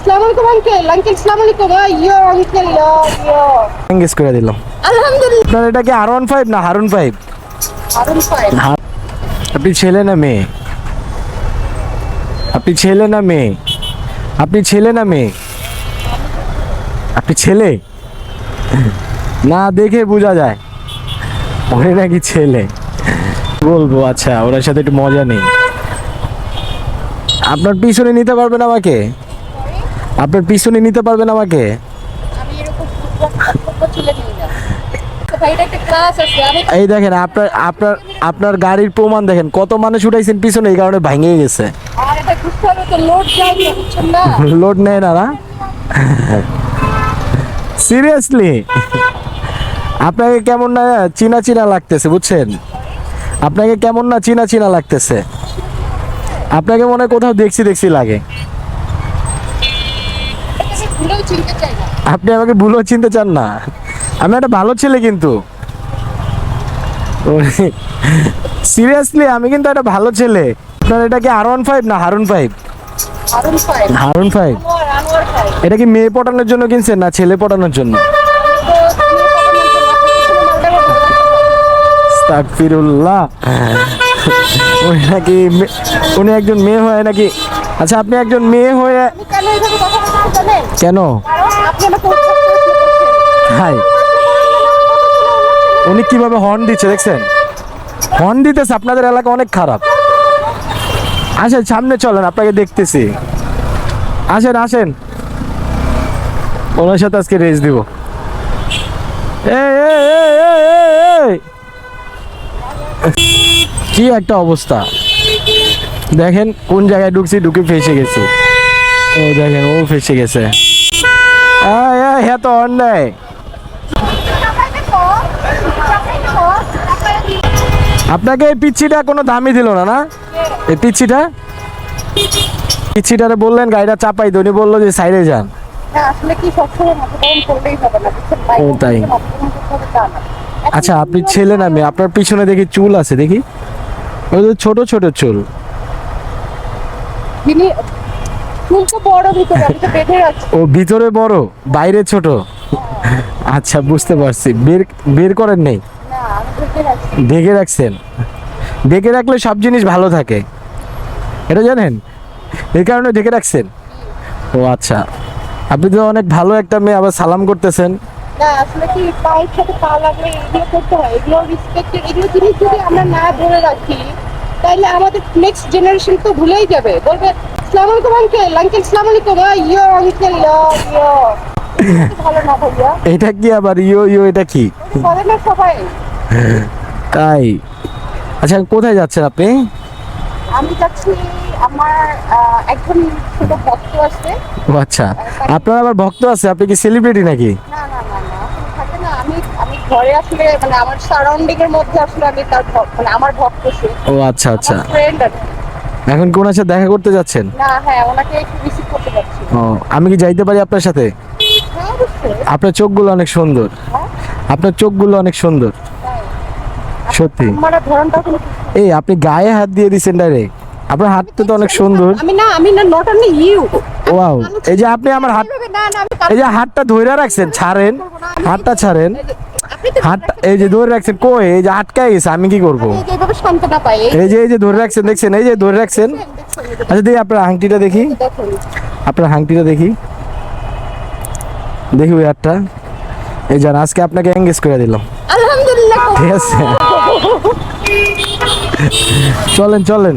আসসালামু আলাইকুম uncle uncle আসসালামু আলাইকুম। ইয়ো আঙ্কেল ইয়ো ইয়ো এঙ্গেজ করে দিলাম। আলহামদুলিল্লাহ। আপনার এটা কি আর ওয়ান ফাইভ না হারুন ফাইভ আরুন ফাইন আপনি ছেলে না মেয়ে? আপনি ছেলে না মেয়ে? আপনি ছেলে না মেয়ে? আপনি ছেলে? না দেখে বোঝা যায়। ওরে নাকি ছেলে? বলব আচ্ছা ওনার সাথে একটু মজা নেই। আপনার পিছনে নিতে পারবেন আমাকে? আপনার পিছনে নিতে পারবেন আমাকে? এই দেখেন আপনার আপনার আপনার গাড়ির প্রমাণ দেখেন কত মানুষ উঠাইছেন পিছনে এই কারণে ভেঙে গেছে। লোড নেয় না না? সিরিয়াসলি আপনাকে কেমন না চিনা চিনা লাগতেছে বুঝছেন? আপনাকে কেমন না চিনা চিনা লাগতেছে। আপনাকে মনে হয় কোথাও দেখছি দেখছি লাগে আমি ভুলেও চিনতে চাই না আপনি আমাকে ভুলও চিনতে চান না। আমি একটা ভালো ছেলে কিন্তু। সিরিয়াসলি আমি কিন্তু একটা ভালো ছেলে। আপনার এটা কি আর ওয়ান ফাইভ না হারুন ফাইভ হারুন ফাইভ এটা কি মেয়ে পটানোর জন্য কিনছেন না ছেলে পটানোর জন্য? আস্তাগফিরুল্লাহ। উনি নাকি উনি একজন মেয়ে হয়ে নাকি আচ্ছা আপনি একজন মেয়ে হয়ে কেন হাই। উনি কীভাবে হর্ন দিচ্ছে, দেখছেন? হর্ন দিতেছে, আপনাদের এলাকা অনেক খারাপ। আসেন, সামনে চলেন, আপনাকে দেখতেছি। আসেন আসেন। ওনার সাথে আজকে রেস দিব। কি একটা অবস্থা। দেখেন, কোন জায়গায় ঢুকছি, ঢুকে ফেসে গেছি। ও দেখেন, ও ফেসে গেছে। হ্যাঁ তো অন্যায়। আপনাকে এই পিচ্ছিটা কোনো দামই দিল না না? এই পিচ্ছিটা? পিচ্ছিটারে বললেন গাড়িটা চাপাই উনি বলল যে সাইডে যান। হ্যাঁ, তাই। আচ্ছা আপনি ছেলে না মেয়ে? আপনার পিছনে দেখি চুল আছে দেখি। ওই ছোট ছোট চুল। চুল তো বড় ভিতরে আমি তো রাখছি ও ভিতরে বড় বাইরে ছোট। আচ্ছা বুঝতে পারছি। বের বের করেন নেই। ঢেকে রাখছেন। ঢেকে রাখলে সব জিনিস ভালো থাকে। এটা জানেন? এই কারণে ঢেকে রাখছেন? ও আচ্ছা। আপনি তো অনেক ভালো একটা মেয়ে আবার সালাম করতেছেন। না আসলে কি পায়ের সাথে পা লাগলে এগুলো করতে হয়? এগুলো রেসপেক্ট এগুলো জিনিস যদি আমরা না ধরে রাখি তাহলে আমাদের নেক্সট জেনারেশন তো ভুলেই যাবে। বলবে আসসালামু আলাইকুম আঙ্কেল আঙ্কেল আসসালামু আলাইকুম ইয়ো আঙ্কেল ইয়ো ভালো না ভাইয়া? এটা কি আবার ইয়ো ইয়ো এটা কি? করে না সবাই। তাই আচ্ছা কোথায় যাচ্ছেন আপনি? আমি যাচ্ছি আমার একজন ছোট ভক্ত আছে। ও আচ্ছা আপনার আবার ভক্ত আছে? আপনি কি সেলিব্রিটি নাকি? না আসলে থাকে না আমি আমি ঘরে আসলে মানে আমার সারাউন্ডিং এর মধ্যে আসলে আমি তার ভক্ত- মানে আমার ভক্ত সে। ও আচ্ছা আচ্ছা। ফ্রেন্ড এখন কোন সাথে দেখা করতে যাচ্ছেন? না হ্যাঁ ওনাকে একটু রিসিভ করতে পারছি ও আমি কি যাইতে পারি আপনার সাথে? হ্যাঁ আপনার চোখগুলো অনেক সুন্দর। হ্যাঁ। আপনার চোখগুলো অনেক সুন্দর। সত্যি। আমার ধরনটা কোনো এই আপনি গায়ে হাত দিয়ে দিচ্ছেন ডাইরেক্ট আপনার হাতটা তো অনেক সুন্দর। আমি না আমি না নট অনলি ইউ ওয়াও। এই যে আপনি আমার হাত এই যে হাতটা ধরে রাখছেন ছাড়েন। হাতটা ছাড়েন। আপনি তো হাতটা এই যে ধরে রাখছেন কই? এই যে আটকায় গেছে আমি কি করব? এই যে এই যে ধরে রাখছেন দেখছেন? এই যে ধরে রাখছেন? আচ্ছা দেখি আপনার আংটিটা দেখি। আপনার হাংটিটা দেখি। দেখি ওই হাতটা। এই যান আজকে আপনাকে এঙ্গেজ করে দিলাম। আলহামদুলিল্লাহ। ঠিক আছে। চলেন চলেন।